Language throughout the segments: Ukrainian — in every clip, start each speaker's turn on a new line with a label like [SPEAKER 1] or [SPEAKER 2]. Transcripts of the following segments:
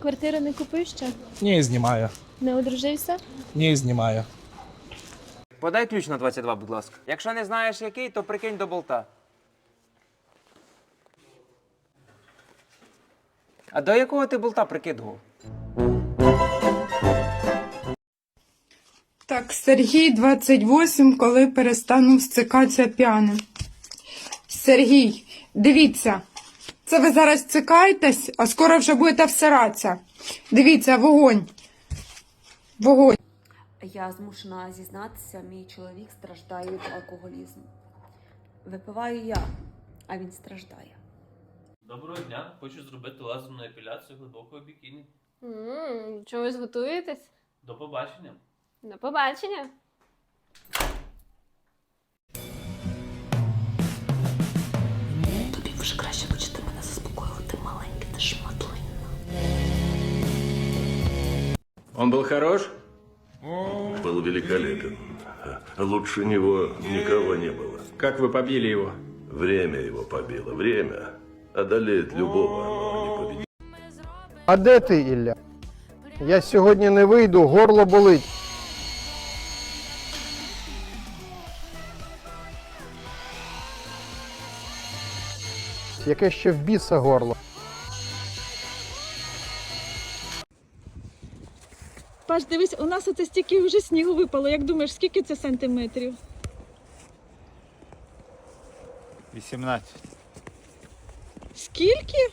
[SPEAKER 1] Квартиру не купив ще?
[SPEAKER 2] Ні, знімаю.
[SPEAKER 1] Не одружився?
[SPEAKER 2] Ні, знімаю.
[SPEAKER 3] Подай ключ на 22, будь ласка. Якщо не знаєш який, то прикинь до болта. А до якого ти болта прикидував?
[SPEAKER 4] Так, Сергій 28, коли перестану стикатися п'яним. Сергій, дивіться, це ви зараз цикаєтесь, а скоро вже будете всиратися. Дивіться, вогонь. Вогонь.
[SPEAKER 5] Я змушена зізнатися, мій чоловік страждає від алкоголізму. Випиваю я, а він страждає.
[SPEAKER 6] Доброго дня, хочу зробити лазерну епіляцію глибокого бікіні.
[SPEAKER 1] Ммм, чогось готуєтесь?
[SPEAKER 6] До побачення.
[SPEAKER 1] До побачення.
[SPEAKER 5] Тобі вже краще
[SPEAKER 7] Он был хорош?
[SPEAKER 8] Был великолепен. Лучше него никого не было.
[SPEAKER 7] Как вы побили его?
[SPEAKER 8] Время его побило. Время одолеет любого, но не победит.
[SPEAKER 9] А де ти, Ілля? Я сьогодні не вийду, горло болить. Яке ще в біса горло.
[SPEAKER 10] Паш, дивись, у нас оце стільки вже снігу випало. Як думаєш, скільки це сантиметрів?
[SPEAKER 11] 18.
[SPEAKER 10] Скільки?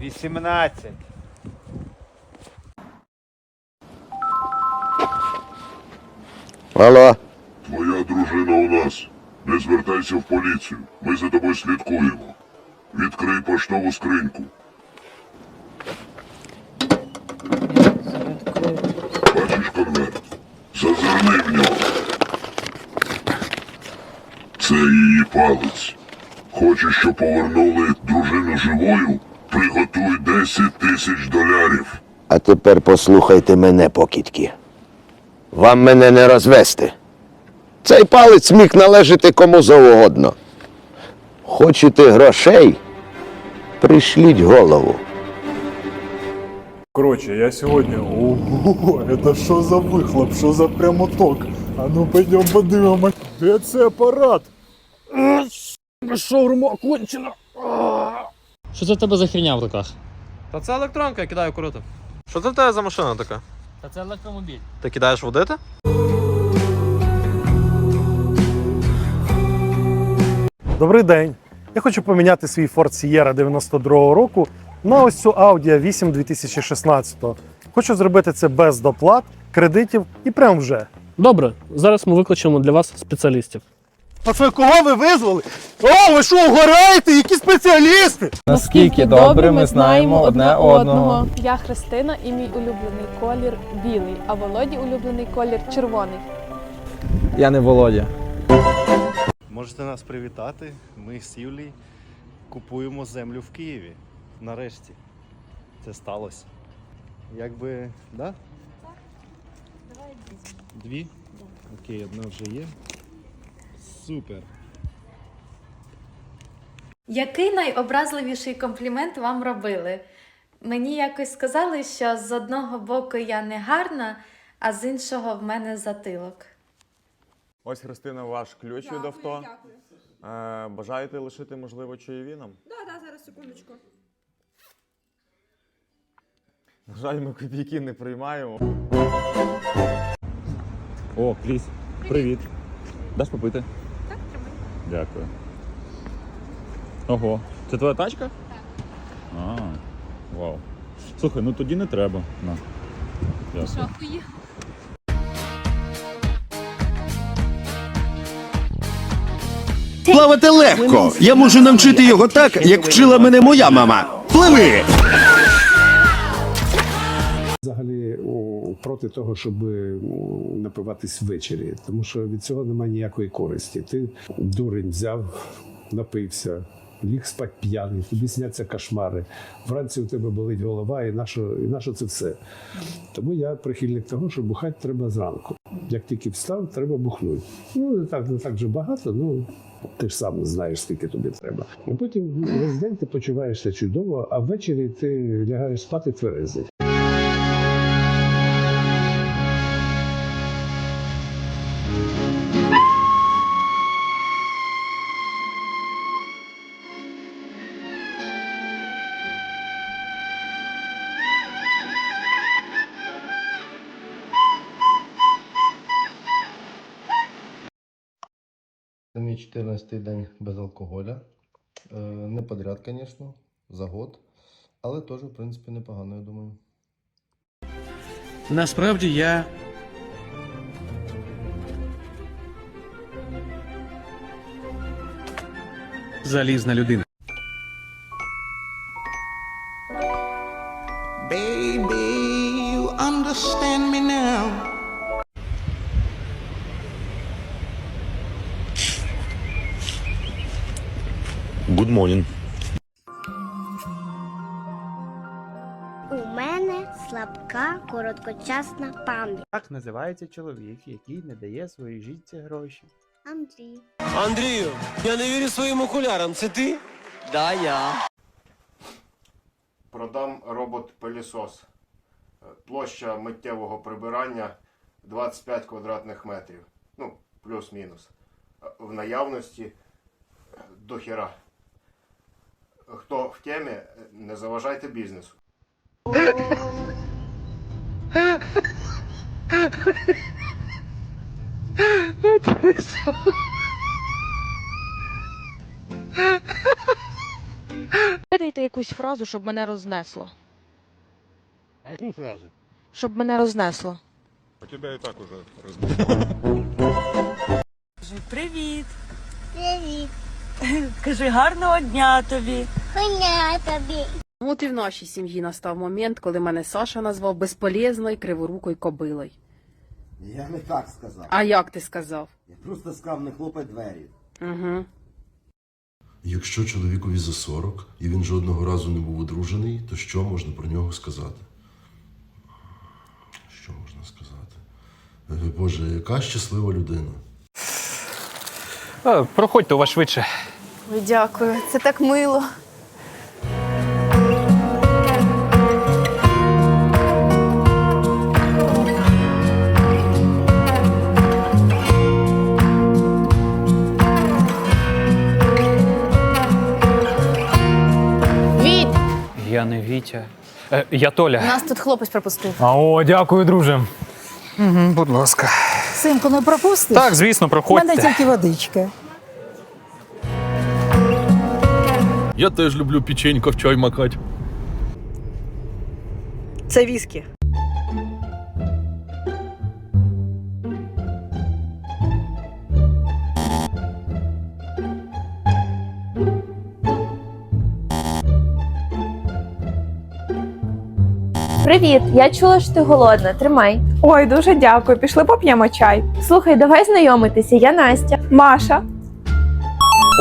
[SPEAKER 11] 18.
[SPEAKER 8] Алло. Твоя дружина у нас. Не звертайся в поліцію. Ми за тобою слідкуємо. Відкрий поштову скриньку. Нього. Це її палець. Хочеш, щоб повернули дружину живою? Приготуй 10 тисяч долярів.
[SPEAKER 12] А тепер послухайте мене, покидьки. Вам мене не розвести. Цей палець міг належати кому завгодно. Хочете грошей? Пришліть голову.
[SPEAKER 2] Коротше, я сьогодні. Ого, це що за вихлоп, що за прямоток? А ну пойдем подивимось. Де це апарат? Шаурма кончена.
[SPEAKER 6] Що це в тебе за херня в руках?
[SPEAKER 3] Та це електронка, я кидаю круто. Що це в тебе за машина така?
[SPEAKER 6] Та це електромобіль.
[SPEAKER 3] Ти кидаєш водити?
[SPEAKER 2] Добрий день. Я хочу поміняти свій Ford Sierra 92-го року на ось цю Audi A8 2016. Хочу зробити це без доплат, кредитів і прямо вже.
[SPEAKER 6] Добре, зараз ми викличемо для вас спеціалістів.
[SPEAKER 2] Пацани, кого ви визвали? О, ви що, угораєте? Які спеціалісти?
[SPEAKER 1] Наскільки добре ми знаємо одне одного. Я Христина і мій улюблений колір білий, а Володі улюблений колір червоний.
[SPEAKER 3] Я не Володя.
[SPEAKER 11] Можете нас привітати. Ми з Юлією купуємо землю в Києві. Нарешті. Це сталося. Якби, да? Так. Давай дві. Дві? Окей, одна вже є. Супер.
[SPEAKER 5] Який найобразливіший комплімент вам робили? Мені якось сказали, що з одного боку я не гарна, а з іншого в мене затилок.
[SPEAKER 7] Ось Христина, ваш ключ від авто. Е, бажаєте лишити, можливо, чаєві нам?
[SPEAKER 4] Так, так, зараз секундочку.
[SPEAKER 7] На жаль, ми копійки не приймаємо.
[SPEAKER 11] О, Кріс, привіт. Даш попити? Так, тримай. Дякую. Ого, це твоя тачка? Так. А, вау. Слухай, ну тоді не треба. На. Дякую.
[SPEAKER 12] Плавати легко. Я можу навчити його так, як вчила мене моя мама. Пливи!
[SPEAKER 9] Проти того, щоб напиватись ввечері, тому що від цього немає ніякої користі. Ти дурень взяв, напився, ліг спать п'яний, тобі сняться кошмари. Вранці у тебе болить голова, і на що, і на що це все. Тому я прихильник того, що бухати треба зранку. Як тільки встав, треба бухнути. Ну, не так, не так же багато, ну ти ж сам знаєш, скільки тобі треба. І потім весь день ти почуваєшся чудово, а ввечері ти лягаєш спати тверезий.
[SPEAKER 13] Це мій 14-й день без алкоголя. Е, Не подряд, звісно, за год. Але теж, в принципі, непогано, я думаю.
[SPEAKER 14] Насправді я. Залізна людина.
[SPEAKER 12] Baby, you understand me now.
[SPEAKER 14] Good morning.
[SPEAKER 3] У мене слабка короткочасна пам'ять.
[SPEAKER 10] Як називається чоловік, який не дає своїй жінці гроші?
[SPEAKER 3] Андрій.
[SPEAKER 12] Андрію, я не вірю своїм окулярам. Це ти? Да, я.
[SPEAKER 7] Продам робот-пилісос. Е, Площа миттєвого прибирання 25 квадратних метрів. Ну, плюс-мінус. В наявності до хіра. Хто в темі, не заважайте бізнесу.
[SPEAKER 15] Дайте якусь фразу, щоб мене рознесло.
[SPEAKER 9] Яку фразу?
[SPEAKER 15] Щоб мене рознесло.
[SPEAKER 16] У тебе і так уже
[SPEAKER 15] Привіт!
[SPEAKER 3] Привіт.
[SPEAKER 15] Кажи гарного дня тобі.
[SPEAKER 3] Хуйня тобі.
[SPEAKER 17] От і в нашій сім'ї настав момент, коли мене Саша назвав безполезною криворукою кобилою.
[SPEAKER 12] Я не так сказав.
[SPEAKER 17] А як ти сказав?
[SPEAKER 12] Я просто сказав, не хлопай двері.
[SPEAKER 17] Угу.
[SPEAKER 18] Якщо чоловікові за 40 і він жодного разу не був одружений, то що можна про нього сказати? Що можна сказати? Е, Боже, яка щаслива людина.
[SPEAKER 10] Проходьте у вас швидше.
[SPEAKER 15] Ой, дякую, це так мило. Віть!
[SPEAKER 10] Я не Вітя. Е, я Толя.
[SPEAKER 15] Нас тут хлопець пропустив.
[SPEAKER 10] А о, дякую, друже. Угу, будь ласка.
[SPEAKER 15] Синку, не пропустиш?
[SPEAKER 10] Так, звісно, проходьте.
[SPEAKER 15] водичка.
[SPEAKER 16] Я теж люблю печенько в чай макати.
[SPEAKER 15] Це віскі.
[SPEAKER 1] Привіт, я чула, що ти голодна. Тримай.
[SPEAKER 15] Ой, дуже дякую. Пішли поп'ємо чай.
[SPEAKER 1] Слухай, давай знайомитися. Я Настя.
[SPEAKER 15] Маша.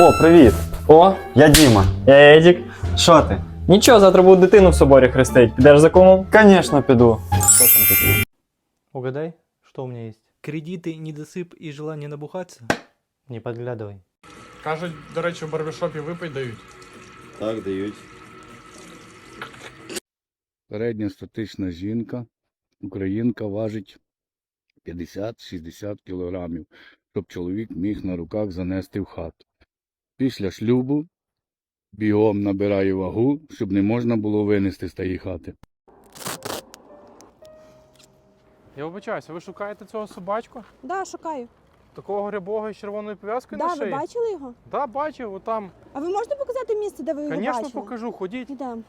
[SPEAKER 10] О, привіт. О, я Діма. Я Едік. Що ти? Нічого, завтра буду дитину в соборі хрестить. Підеш за кумом? Звісно, піду. Що там таке? Угадай, что у меня есть?
[SPEAKER 19] Кредиты, недосып и желание набухаться?
[SPEAKER 10] Не подглядывай.
[SPEAKER 20] Кажуть, до речі, в барбершопі випий дають.
[SPEAKER 14] Так дають.
[SPEAKER 9] Середня статична жінка, українка важить 50-60 кілограмів, щоб чоловік міг на руках занести в хату. Після шлюбу бігом набирає вагу, щоб не можна було винести з тієї хати.
[SPEAKER 20] Я вибачаюся, ви шукаєте цього собачку?
[SPEAKER 15] Да, шукаю.
[SPEAKER 20] Такого рябого з червоною пов'язкою
[SPEAKER 15] Да,
[SPEAKER 20] на
[SPEAKER 15] ви
[SPEAKER 20] шиї?
[SPEAKER 15] бачили його?
[SPEAKER 20] Да, бачив, отам.
[SPEAKER 15] А ви можете показати місце, де ви його
[SPEAKER 20] Звісно,
[SPEAKER 15] бачили?
[SPEAKER 20] покажу, ходіть.
[SPEAKER 15] Ідемо.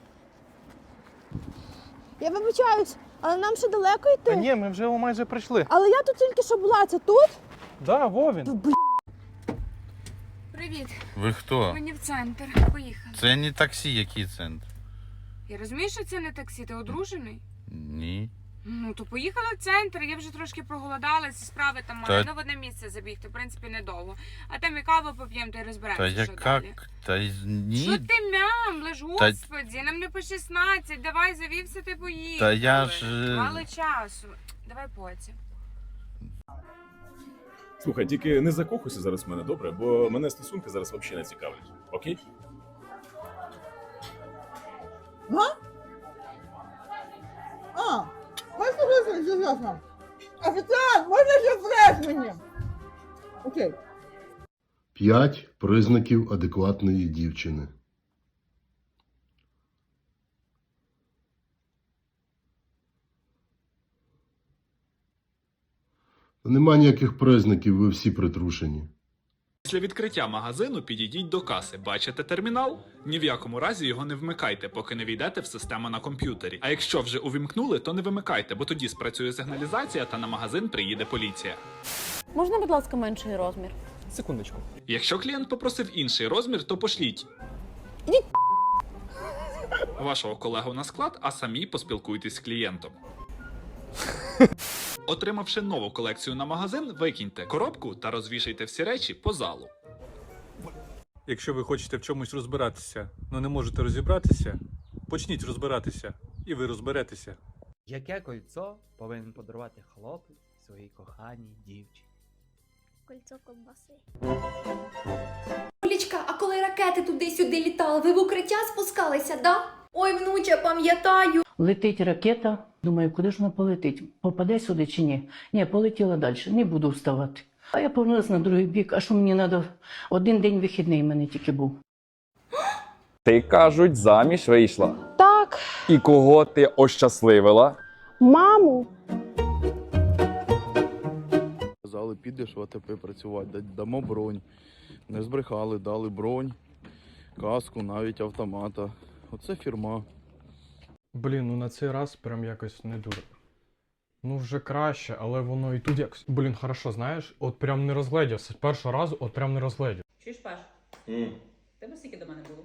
[SPEAKER 15] Я вибачаюсь, але нам ще далеко йти.
[SPEAKER 20] Та ні, ми вже майже прийшли.
[SPEAKER 15] Але я тут тільки що була, це тут?
[SPEAKER 20] Да, Вовін.
[SPEAKER 15] Б***.
[SPEAKER 4] Привіт.
[SPEAKER 16] Ви хто?
[SPEAKER 4] Мені в центр. Поїхали.
[SPEAKER 16] Це не таксі, який центр.
[SPEAKER 4] Я розумію, що це не таксі, ти одружений?
[SPEAKER 16] Ні.
[SPEAKER 4] Ну, то поїхали в центр, я вже трошки проголодалася, справи там
[SPEAKER 11] Та-
[SPEAKER 4] маю. Ну, в одне місце забігти, в принципі, недовго. А там і каву поп'ємо, то й розберемося, що далі.
[SPEAKER 11] Та й
[SPEAKER 4] Що ти мямлиш,
[SPEAKER 11] Та-
[SPEAKER 4] господі, нам не по 16, давай завівся, ти поїхали.
[SPEAKER 11] Та я ж, е,
[SPEAKER 4] Мало часу. Давай потім.
[SPEAKER 11] Слухай, тільки не закохуйся зараз в мене, добре, бо мене стосунки зараз взагалі не цікавлять. Окей?
[SPEAKER 6] А? Офіціант, можна ще фреш мені? Окей.
[SPEAKER 18] П'ять признаків адекватної дівчини. Нема ніяких признаків, ви всі притрушені.
[SPEAKER 11] Після відкриття магазину підійдіть до каси. Бачите термінал? Ні в якому разі його не вмикайте, поки не війдете в систему на комп'ютері. А якщо вже увімкнули, то не вимикайте, бо тоді спрацює сигналізація та на магазин приїде поліція.
[SPEAKER 21] Можна, будь ласка, менший розмір?
[SPEAKER 22] Секундочку.
[SPEAKER 11] Якщо клієнт попросив інший розмір, то пошліть. Вашого колегу на склад, а самі поспілкуйтесь з клієнтом. Отримавши нову колекцію на магазин, викиньте коробку та розвішайте всі речі по залу.
[SPEAKER 16] Якщо ви хочете в чомусь розбиратися, але не можете розібратися, почніть розбиратися, і ви розберетеся.
[SPEAKER 22] Яке кольцо повинен подарувати хлопець своїй коханій дівчині?
[SPEAKER 23] Кольцо ковбаси.
[SPEAKER 10] Олічка, а коли ракети туди-сюди літали, ви в укриття спускалися, да? Ой, внуча, пам'ятаю.
[SPEAKER 6] Летить ракета. Думаю, куди ж вона полетить? Попаде сюди чи ні? Ні, полетіла далі, не буду вставати. А я повернулася на другий бік, а що мені треба? Один день вихідний в мене тільки був.
[SPEAKER 22] Ти кажуть, заміж вийшла.
[SPEAKER 21] Так,
[SPEAKER 22] І кого ти ощасливила?
[SPEAKER 21] маму.
[SPEAKER 16] Казали, підеш в АТП працювати, дамо бронь. Не збрехали, дали бронь, каску, навіть автомата. Оце фірма.
[SPEAKER 22] Блін, ну на цей раз прям якось не дуже. Ну вже краще, але воно і тут якось. Блін, хорошо, знаєш, от прям не розгледівся. З першого разу от прям не розгледів.
[SPEAKER 6] Чуєш, Паш? Тебе скільки до мене було?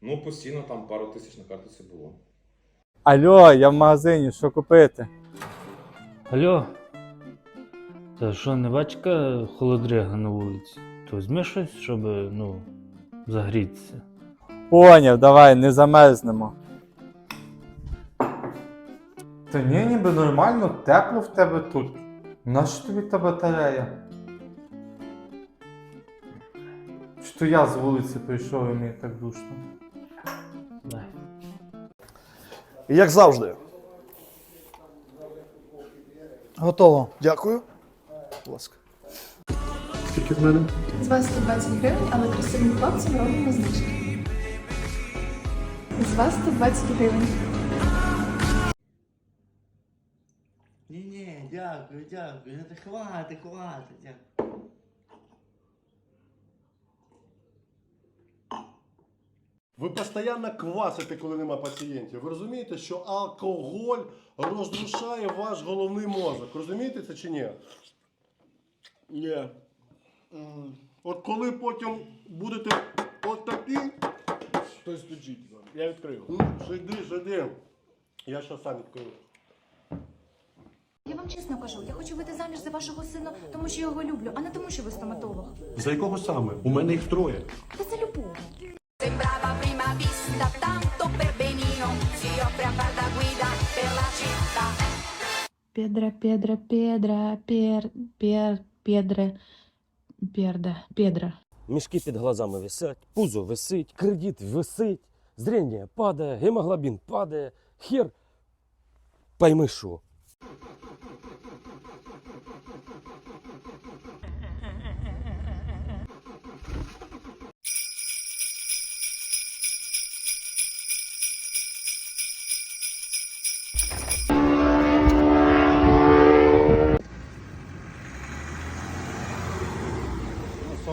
[SPEAKER 16] Ну, постійно там пару тисяч на картці було.
[SPEAKER 22] Алло, я в магазині, що купити?
[SPEAKER 6] Алло. Та що, не бачка холодрига на вулиці? То візьми щось, щоб, ну, загрітися.
[SPEAKER 22] Поняв, давай, не замерзнемо. Та ні, ніби нормально, тепло в тебе тут. Нащо тобі та батарея? Чи то я з вулиці прийшов і мені так душно?
[SPEAKER 24] Як завжди. Готово. Дякую. Будь ласка. Скільки в мене?
[SPEAKER 10] З вас 120 гривень, але красивим хлопцям робимо знижки. З вас 120 гривень.
[SPEAKER 14] Дякую, дякую. Хватить, хватить. Дякую.
[SPEAKER 2] Ви постійно квасите, коли нема пацієнтів. Ви розумієте, що алкоголь розрушає ваш головний мозок. Розумієте це чи ні? Ні. От коли потім будете от такі. Хтось стучить. Я відкрию. Сиди, сиди. Я ще сам відкрию.
[SPEAKER 10] Я вам чесно кажу, я хочу вийти заміж за вашого сина, тому що його люблю, а не тому, що ви стоматолог.
[SPEAKER 2] За якого саме? У мене їх троє.
[SPEAKER 10] Та це любов.
[SPEAKER 23] Sembrava prima vista tanto per benino, si offre a far da guida per la città.
[SPEAKER 6] Педра, Педра, Педра, Пер, Пер, Педре, Перда, Педра.
[SPEAKER 14] Мішки під глазами висять, пузо висить, кредит висить, зріння падає, гемоглобін падає, хер. Пойми що.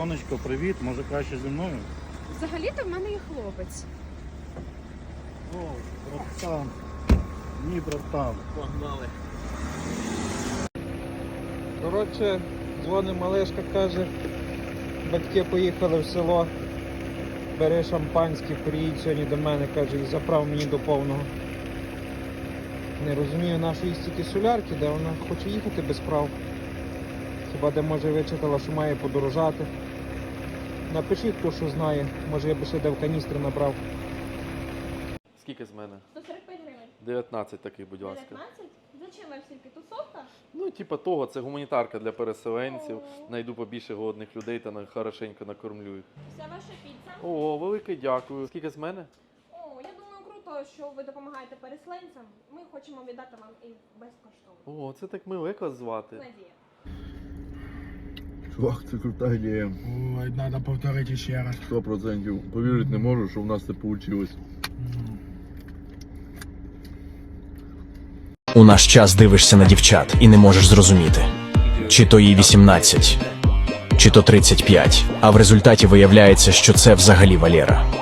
[SPEAKER 16] Сонечко, привіт, може краще зі мною?
[SPEAKER 6] Взагалі-то в мене є хлопець.
[SPEAKER 16] О, братан. Ні, братан.
[SPEAKER 14] Погнали.
[SPEAKER 22] Коротше, дзвонить малешка, каже, батьки поїхали в село. Бери шампанське, приїдь сьогодні до мене, каже, і заправ мені до повного.
[SPEAKER 25] Не розумію нашої стільки солярки, де вона хоче їхати без прав. Хіба де може вичитала, що має подорожати. Напишіть, хто що знає, може я би ще де в каністри набрав.
[SPEAKER 26] Скільки з мене?
[SPEAKER 15] 145 гривень.
[SPEAKER 26] 19 таких, будь ласка.
[SPEAKER 15] 19? Зачем вам стільки тусовка?
[SPEAKER 26] Ну, типа того, це гуманітарка для переселенців. Найду побільше голодних людей та на хорошенько накормлю їх.
[SPEAKER 15] Вся ваша піца.
[SPEAKER 26] О, велике дякую. Скільки з мене?
[SPEAKER 15] О, я думаю, круто, що ви допомагаєте переселенцям. Ми хочемо віддати вам і безкоштовно.
[SPEAKER 26] О, це так мило, як вас звати?
[SPEAKER 15] Надія.
[SPEAKER 16] Чувак, це крута ідея.
[SPEAKER 25] Ой, треба повторити ще раз.
[SPEAKER 16] Сто процентів. Повірити не можу, що в нас це вийшло.
[SPEAKER 27] У наш час дивишся на дівчат і не можеш зрозуміти, чи то їй 18, чи то 35, а в результаті виявляється, що це взагалі Валера.